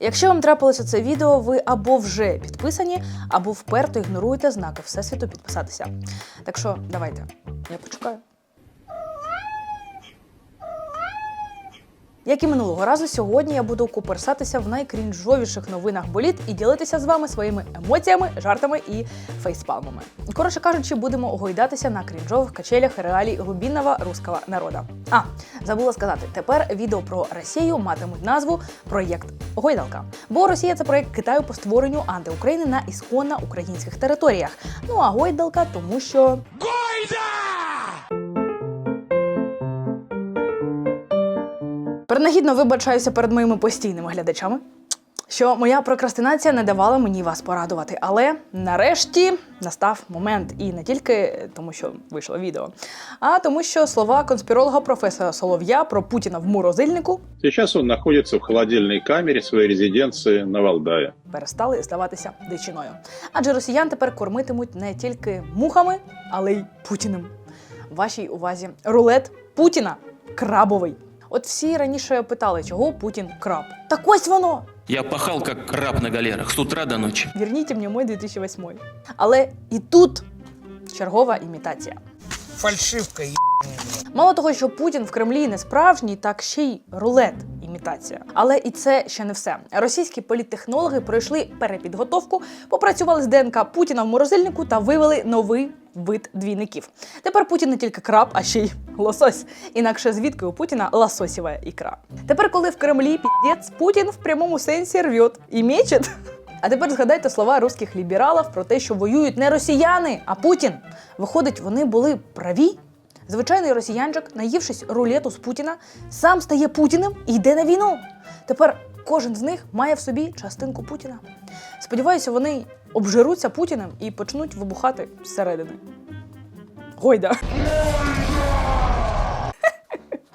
Якщо вам трапилося це відео, ви або вже підписані, або вперто ігноруєте знаки Всесвіту підписатися. Так що давайте, я почекаю. Як і минулого разу, сьогодні я буду куперсатися в найкрінжовіших новинах боліт і ділитися з вами своїми емоціями, жартами і фейспалмами. Коротше кажучи, будемо огойдатися на крінжових качелях реалій глубінного руського народа. А забула сказати, тепер відео про Росію матимуть назву Проєкт Гойдалка. Бо Росія це проєкт Китаю по створенню антиукраїни на ісконно українських територіях. Ну а Гойдалка, тому що Принагідно вибачаюся перед моїми постійними глядачами, що моя прокрастинація не давала мені вас порадувати. Але нарешті настав момент, і не тільки тому, що вийшло відео, а тому, що слова конспіролога професора Солов'я про Путіна в морозильнику Сейчас он находится в холодильной камере своей резиденции на Валдае. перестали здаватися дичиною. Адже росіян тепер кормитимуть не тільки мухами, але й путіним. Вашій увазі рулет Путіна крабовий. От всі раніше питали, чого Путін краб. Так ось воно! Я пахал, як краб на галерах, с утра до ночі. Вірніть мені мой 2008. Але і тут чергова імітація. Фальшивка, е- Мало того, що Путін в Кремлі не справжній, так ще й рулет імітація. Але і це ще не все. Російські політтехнологи пройшли перепідготовку, попрацювали з ДНК Путіна в морозильнику та вивели новий вид двійників. Тепер Путін не тільки краб, а ще й лосось. Інакше звідки у Путіна лососєва ікра. Тепер, коли в Кремлі підець, Путін в прямому сенсі рвет і мечет. А тепер згадайте слова русських лібералів про те, що воюють не росіяни, а Путін. Виходить, вони були праві. Звичайний росіянчик, наївшись рулету з Путіна, сам стає Путіним і йде на війну. Тепер кожен з них має в собі частинку Путіна. Сподіваюся, вони обжируться Путіним і почнуть вибухати зсередини. Гойда.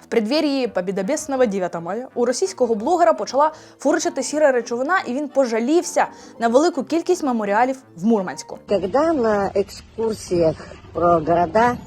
В преддверії Побєдобєсного 9 мая у російського блогера почала фурчати сіра речовина, і він пожалівся на велику кількість меморіалів в Мурманську. Когда на экскурсиях про города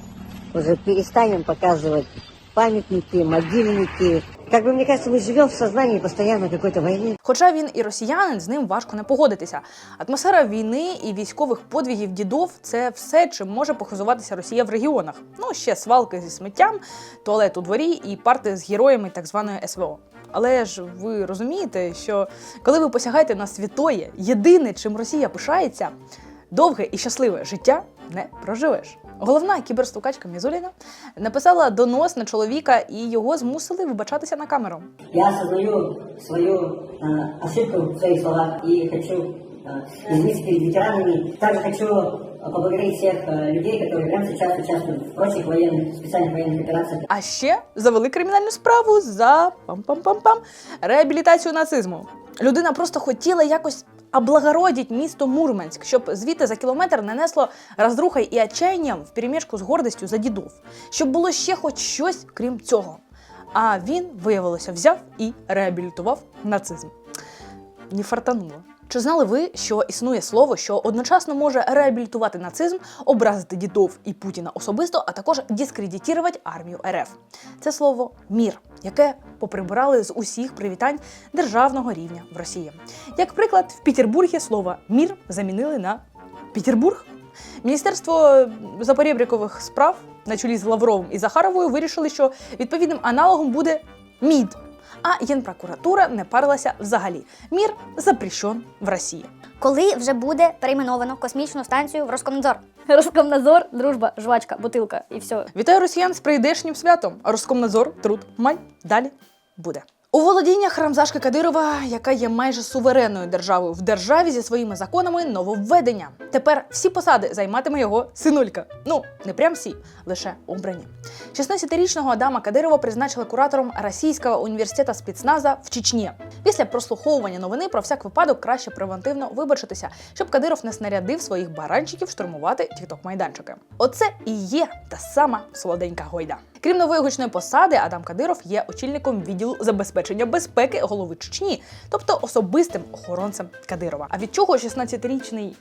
уже перестанем показывать памятники, могильники, как бы мне кажется, мы живем в сознании постоянно какой-то войны. Хоча він і росіянин, з ним важко не погодитися. Атмосфера війни і військових подвігів дідов це все, чим може похизуватися Росія в регіонах. Ну ще свалки зі сміттям, туалет у дворі і парти з героями так званої СВО. Але ж ви розумієте, що коли ви посягаєте на святоє, єдине, чим Росія пишається, довге і щасливе життя не проживеш. Головна кіберстукачка Мізуліна написала донос на чоловіка, і його змусили вибачатися на камеру. Я осознаю свою э, ошибку в своих словах и хочу э, извиниться перед ветеранами. Также хочу э, поблагодарить всех э, людей, которые прямо сейчас участвуют в прочих военных, специальных военных операциях. А ще завели кримінальну справу за пам-пам-пам-пам реабілітацію нацизму. Людина просто хотіла якось облагородить місто Мурманськ, щоб звідти за кілометр не несло розрухай і отчаянням вперемішку з гордістю за дідов, щоб було ще хоч щось крім цього. А він, виявилося, взяв і реабілітував нацизм. Не фартануло. Чи знали ви, що існує слово, що одночасно може реабілітувати нацизм, образити дідов і Путіна особисто, а також дискредитувати армію РФ? Це слово мір, яке поприбирали з усіх привітань державного рівня в Росії. Як приклад, в Петербургі слово мір замінили на Петербург. Міністерство запорєбрікових справ на чолі з Лавровим і Захаровою вирішили, що відповідним аналогом буде МІД. А Генпрокуратура не парилася взагалі. Мір запрещен в Росії. Коли вже буде перейменовано космічну станцію в Роскомнадзор? Роскомнадзор, дружба, жвачка, бутилка і все. Вітаю росіян з прийдешнім святом. Роскомнадзор, труд, май. Далі буде. У володіннях Рамзашки Кадирова, яка є майже суверенною державою в державі зі своїми законами, нововведення. Тепер всі посади займатиме його синулька. Ну, не прям всі, лише обрані. 16-річного Адама Кадирова призначили куратором Російського університету спецназа в Чечні. Після прослуховування новини про всяк випадок краще превентивно вибачитися, щоб Кадиров не снарядив своїх баранчиків штурмувати тікток-майданчики. Оце і є та сама солоденька гойда. Крім нової гучної посади, Адам Кадиров є очільником відділу забезпечення безпеки голови Чечні, тобто особистим охоронцем Кадирова. А від чого 16-річний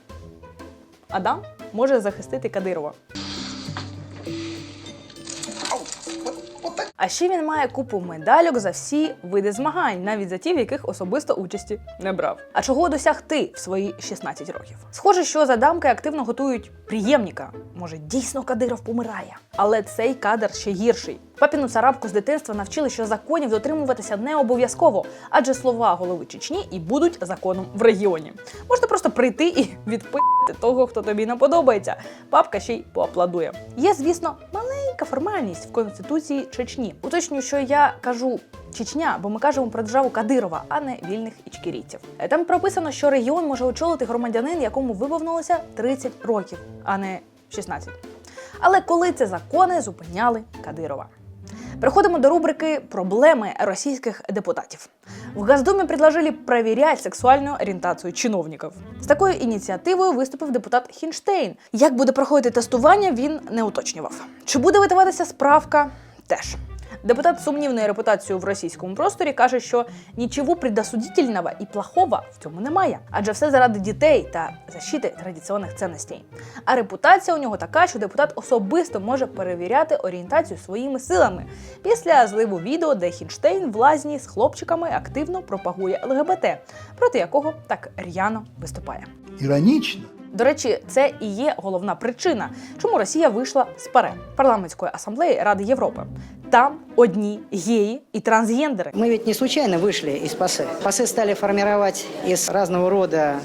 Адам може захистити Кадирова? А ще він має купу медальок за всі види змагань, навіть за ті, в яких особисто участі не брав. А чого досяг ти в свої 16 років? Схоже, що за дамки активно готують приємника. Може, дійсно Кадиров помирає. Але цей кадр ще гірший. Папіну царапку з дитинства навчили, що законів дотримуватися не обов'язково, адже слова голови Чечні і будуть законом в регіоні. Можна просто прийти і відпити того, хто тобі не подобається. Папка ще й поаплодує. Є, звісно, маленька формальність в конституції Чечні. Уточнюю, що я кажу. Чечня, бо ми кажемо про державу Кадирова, а не вільних ічкерійців. Е, Там прописано, що регіон може очолити громадянин, якому виповнилося 30 років, а не 16. Але коли це закони зупиняли Кадирова. Переходимо до рубрики Проблеми російських депутатів. В Госдуме предложили проверять сексуальну орієнтацію чиновників. З такою ініціативою виступив депутат Хінштейн. Як буде проходити тестування, він не уточнював. Чи буде видаватися справка? Теж. Депутат з сумнівною репутацією в російському просторі каже, що нічого предосудительного і плохого в цьому немає, адже все заради дітей та защити традиційних цінностей. А репутація у нього така, що депутат особисто може перевіряти орієнтацію своїми силами після зливу відео, де Хінштейн в лазні з хлопчиками активно пропагує ЛГБТ, проти якого так р'яно виступає. Иронично, До речі, це і є головна причина, чому Росія вийшла з ПАРЕ парламентської асамблеї Ради Європи Там одні геї і трансгендери. Мы ведь не случайно вышли из ПАСЕ. ПАСЕ стали формировать из разного рода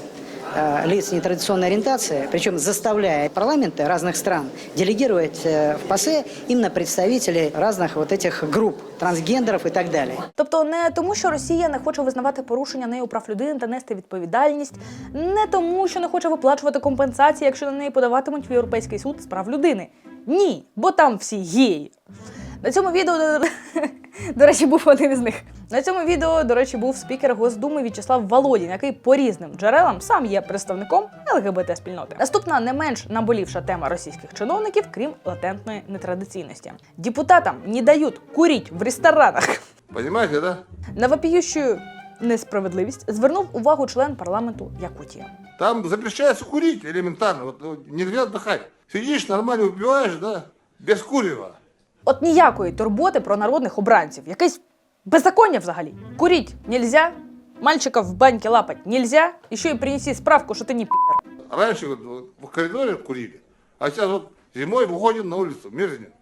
э, лиц нетрадиционной ориентации, причем заставляя парламенты разных стран делегировать э, в ПАСЕ именно представителей разных вот этих групп, трансгендеров и так далее. Тобто не тому, що Росія не хоче визнавати порушення нею прав людини та нести відповідальність, не тому, що не хоче виплачувати компенсації, якщо на неї подаватимуть в Європейський суд з прав людини. Ні, бо там всі геї. На цьому відео, до речі, був один із них. На цьому відео, до речі, був спікер Госдуми В'ячеслав Володін, який по різним джерелам сам є представником ЛГБТ спільноти. Наступна не менш наболівша тема російських чиновників, крім латентної нетрадиційності. Депутатам не дають куріть в ресторанах. Понимаете, да? На вопіющу несправедливість звернув увагу член парламенту Якутії. Там запрещается курить элементарно. Вот, ну, нельзя отдыхать. Сидишь, нормально выпиваешь, да, без курева. От ніякої турботи про народних обранців, якесь беззаконня взагалі. Куріть нельзя, мальчика в баньке лапать нельзя, і ще й принеси справку, що ти не пір. Раньше в коридоре курили, а сейчас вот зимой выходим на улицу, мерзнем.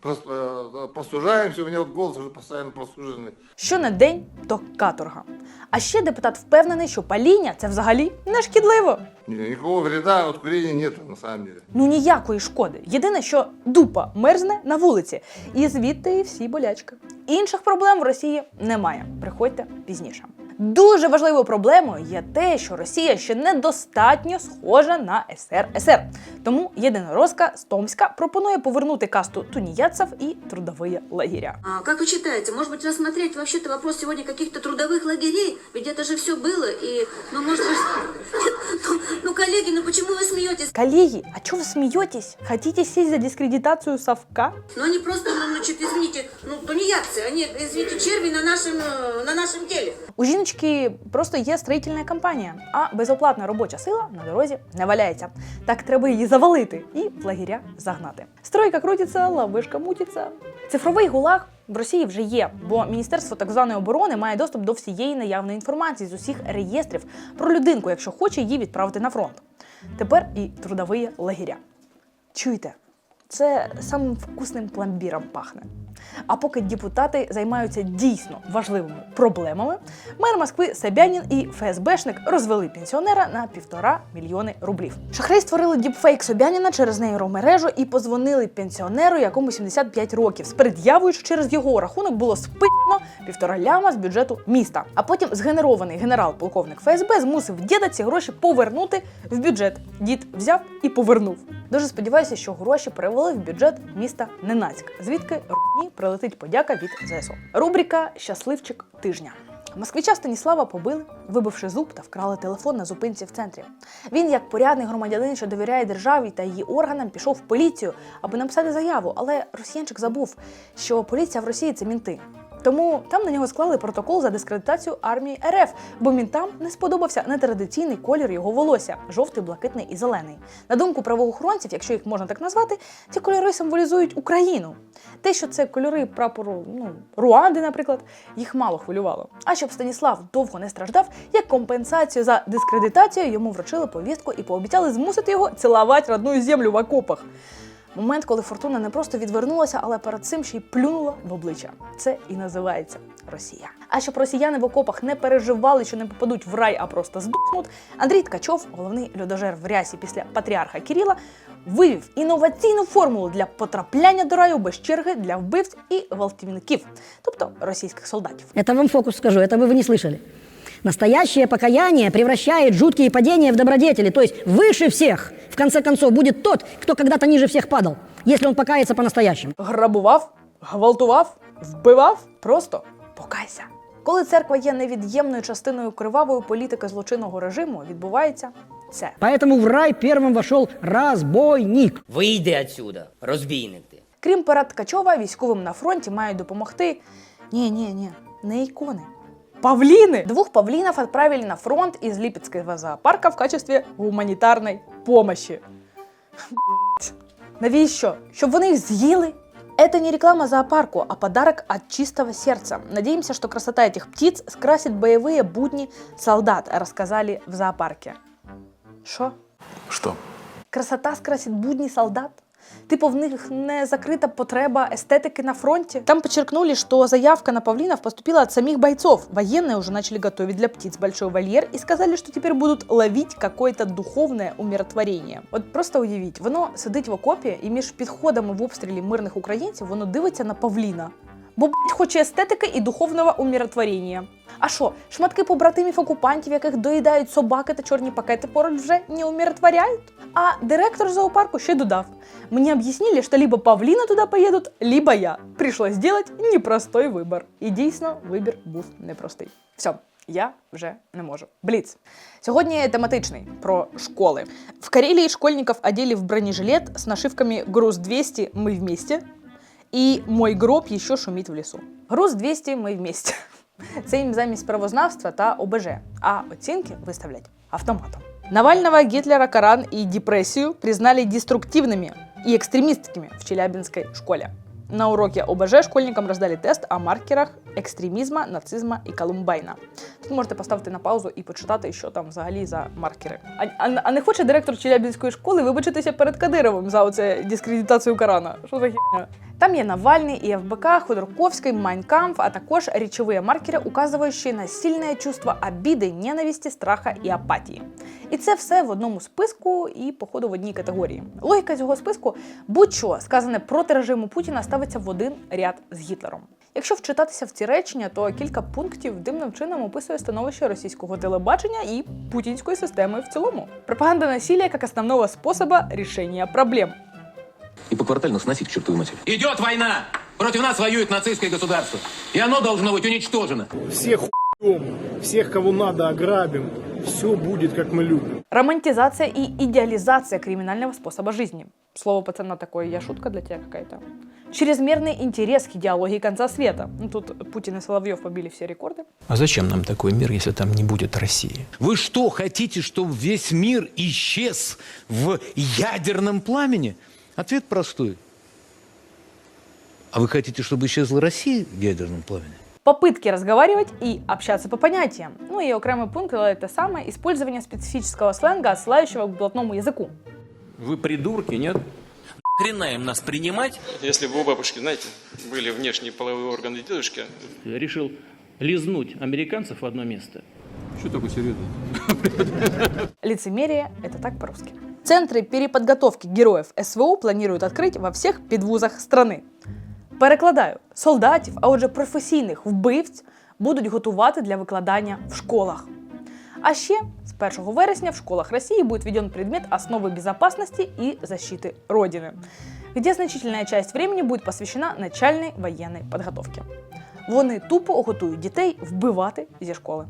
Просто, э, простужаемся, у меня вот голос уже постоянно простуженный. Що не день, то каторга. А ще депутат впевнений, що паління це взагалі не шкідливо. Ни- Никакого вреда от курения нет на самом деле. Ну ніякої шкоди. Єдине, що дупа мерзне на вулиці, і звідти і всі болячки. Інших проблем в Росії немає. Приходьте пізніше. Дуже важливою проблемою є те, що Росія ще недостатньо схожа на СРСР. Тому єдинорозка з Томська пропонує повернути касту туніяців і трудові лагеря. А как вы считаете, может быть, рассмотреть вообще-то вопрос сегодня каких-то трудовых лагерей? Ведь это же все было, и, ну, может быть, ну, ну, коллеги, ну почему вы смеетесь? Коллеги, а чого ви смієтесь? Хотите сесть за дискредитацію совка? Ну, они просто, ну, значит, извините, ну, тунеядцы, они, извините, черви на нашем, э, на нашем теле. У жіночки просто є строїтельна компанія, а безоплатна робоча сила на дорозі не валяється. Так треба її завалити і в лагеря загнати. Стройка крутиться, лавишка мутиться. Цифровий гулаг в Росії вже є, бо Міністерство так званої оборони має доступ до всієї наявної інформації з усіх реєстрів про людинку, якщо хоче її відправити на фронт. Тепер і трудові лагеря. Чуєте? Це самим вкусним пломбіром пахне. А поки депутати займаються дійсно важливими проблемами, мер Москви Собянін і ФСБшник розвели пенсіонера на півтора мільйони рублів. Шахраї створили діпфейк Собяніна через нейромережу і позвонили пенсіонеру, якому 75 років, з пред'явою, що через його рахунок було спитно півтора ляма з бюджету міста. А потім згенерований генерал-полковник ФСБ змусив діда ці гроші повернути в бюджет. Дід взяв і повернув. Дуже сподіваюся, що гроші перевели в бюджет міста Ненацьк, звідки рухні прилетить подяка від ЗСУ. Рубрика Щасливчик тижня. Москвича Станіслава побили, вибивши зуб та вкрали телефон на зупинці в центрі. Він, як порядний громадянин, що довіряє державі та її органам, пішов в поліцію, аби написати заяву. Але росіянчик забув, що поліція в Росії це мінти. Тому там на нього склали протокол за дискредитацію армії РФ, бо мінтам не сподобався нетрадиційний колір його волосся жовтий, блакитний і зелений. На думку правоохоронців, якщо їх можна так назвати, ці кольори символізують Україну. Те, що це кольори прапору ну, Руанди, наприклад, їх мало хвилювало. А щоб Станіслав довго не страждав, як компенсацію за дискредитацію йому вручили повістку і пообіцяли змусити його цілувати родну землю в окопах. Момент, коли фортуна не просто відвернулася, але перед цим ще й плюнула в обличчя. Це і називається Росія. А щоб росіяни в окопах не переживали, що не попадуть в рай, а просто здохнуть, Андрій Ткачов, головний людожер в рясі після патріарха Кіріла, вивів інноваційну формулу для потрапляння до раю без черги для вбивць і гвалтівників, тобто російських солдатів. Это вам фокус скажу, это вы, вы не слышали. Настоящее покаяние превращает жуткие падения в добродетели, то есть выше всех, в конце концов, будет тот, кто когда-то ниже всех падал, если он покается по-настоящему. грабував, гвалтував, вбивав, просто покайся. Коли церква є невід'ємною частиною кривавої політики злочинного режиму, відбувається це. Поэтому в рай первым вошел разбойник. Вийди отсюда, розбійник ти. Крім парад Ткачова, військовим на фронті мають допомогти. Ні, ні, ні, не ікони. Павлины! Двух павлинов отправили на фронт из Липецкого зоопарка в качестве гуманитарной помощи. Блядь. Навіщо? Щоб вони їх з'їли? Это не реклама зоопарку, а подарок от чистого сердца. Надеемся, что красота этих птиц скрасит боевые будни солдат, рассказали в зоопарке. Що? Что? Красота скрасить будні солдат? Типу, в них не закрита потреба естетики на фронте. Там подчеркнули, что заявка на павлинов поступила от самих бойцов. Военные уже начали готовить для птиц большой вольер и сказали, что теперь будут ловить какое-то духовное умиротворення. От просто уявіть, воно сидить в окопі і між підходами в обстрілі мирних українців воно дивиться на павліна. Бо блядь, хоче естетики і духовного умиротворення. А що, шматки побратимів окупантів, яких доїдають собаки та чорні пакети поруч вже не умиротворяють? А директор зоопарку ще додав: мені об'яснили, що либо павліни туди поїдуть, либо я. Прийшлось зробити непростой вибір. І дійсно вибір був непростий. Все, я вже не можу. Бліц. Сьогодні тематичний про школи. В Карелии школьников одели в бронежилет с нашивками «Груз 200, мы вместе» і «Мой гроб еще шумить в лісу». «Груз 200, ми вместе». Це їм замість правознавства та ОБЖ, а оцінки виставлять автоматом. Навального, Гитлера, Коран и депрессию признали деструктивными и экстремистскими в Челябинской школе. На уроке ОБЖ школьникам роздали тест о маркерах екстремізму, нацизму і Колумбайна. Тут можете поставити на паузу і почитати, що там взагалі за маркери. А, а, а не хоче директор Челябинської школи вибачитися перед Кадировим за оце дискредитацію Корана? Що за херня? Там є Навальний, і ФБК, Ходорковський, Майнкамф, а також речові маркери, указуючи на сильне чувство обіди, ненависті, страха і апатії. І це все в одному списку і, походу, в одній категорії. Логіка цього списку будь-що сказане проти режиму Путіна ставиться в один ряд з Гітлером. Якщо вчитатися в ці речення, то кілька пунктів дивним чином описує становище російського телебачення і путінської системи в цілому. Пропаганда насилия як основного способу рішення проблем. И поквартально сносить к чертовой матери. Идет война! Против нас воюет нацистское государство. И оно должно быть уничтожено. Всех хуем, всех, кого надо, ограбим. Все будет, как мы любим. Романтизация и идеализация криминального способа жизни. Слово пацана такое, я шутка для тебя какая-то. Чрезмерный интерес к идеологии конца света. Ну, тут Путин и Соловьев побили все рекорды. А зачем нам такой мир, если там не будет России? Ви що, хотите, чтобы весь мир исчез в ядерном пламени? Ответ простой. А вы хотите, чтобы исчезла Россия в ядерном пламени? Попытки разговаривать и общаться по понятиям. Ну и окремый пункт это самое использование специфического сленга, отсылающего к блатному языку. Вы придурки, нет? Хрена им нас принимать? Если бы у бабушки, знаете, были внешние половые органы дедушки, Я решил лизнуть американцев в одно место. Что такое серьезно? Лицемерие – это так по-русски. Центры переподготовки героев СВО планируют открыть во всіх підвузах страни. Перекладаю, солдатів, а отже професійних вбивць будуть готувати для викладання в школах. А ще з 1 вересня в школах России будет введен предмет основы безопасности и защиты Родины, где значительная часть времени будет посвящена начальной военной подготовке. Вони тупо готують дітей вбивати зі школи.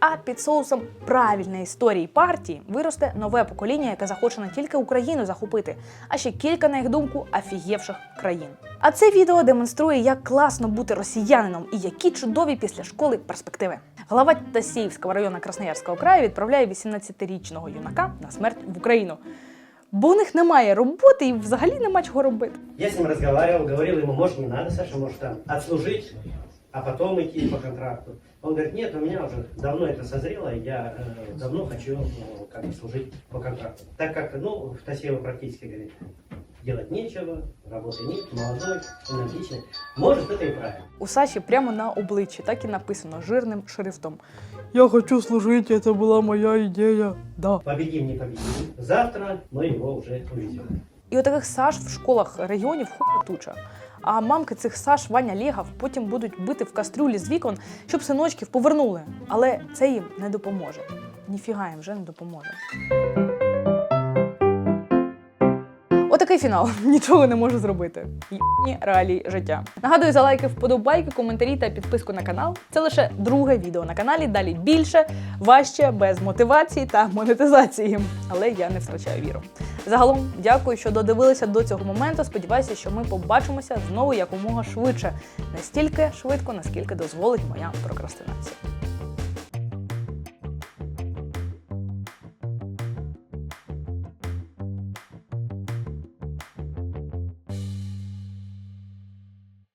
А під соусом правильної історії партії виросте нове покоління, яке захоче не тільки Україну захопити, а ще кілька, на їх думку, афігєвших країн. А це відео демонструє, як класно бути росіянином і які чудові після школи перспективи. Глава Тасіївського району Красноярського краю відправляє 18-річного юнака на смерть в Україну. Бо у них немає роботи і взагалі нема чого робити. Я с ним разговаривал, говорил ему, может, не надо, Саша, может, там отслужить, а потом идти по контракту. Он говорит, нет, у меня уже давно это созрело, я э, давно хочу ну, как бы служить по контракту. Так как, ну, в Тасеево практически, говорит, делать нечего, работы нет, молодой, энергичный. Может, это и правильно. У Саші прямо на обличчі так і написано жирним шрифтом: Я хочу служити, це була моя ідея. Да. Победим, не победим. Завтра мы его уже увезем. І от таких Саш в школах регіонів хуя туча. А мамки цих Саш Ваня Лєгав потім будуть бити в кастрюлі з вікон, щоб синочків повернули. Але це їм не допоможе. Ніфіга їм вже не допоможе. Отакий фінал. Нічого не можу зробити. Єбані реалії життя. Нагадую за лайки, вподобайки, коментарі та підписку на канал. Це лише друге відео на каналі. Далі більше, важче, без мотивації та монетизації. Але я не втрачаю віру. Загалом, дякую, що додивилися до цього моменту. Сподіваюся, що ми побачимося знову якомога швидше, настільки швидко, наскільки дозволить моя прокрастинація.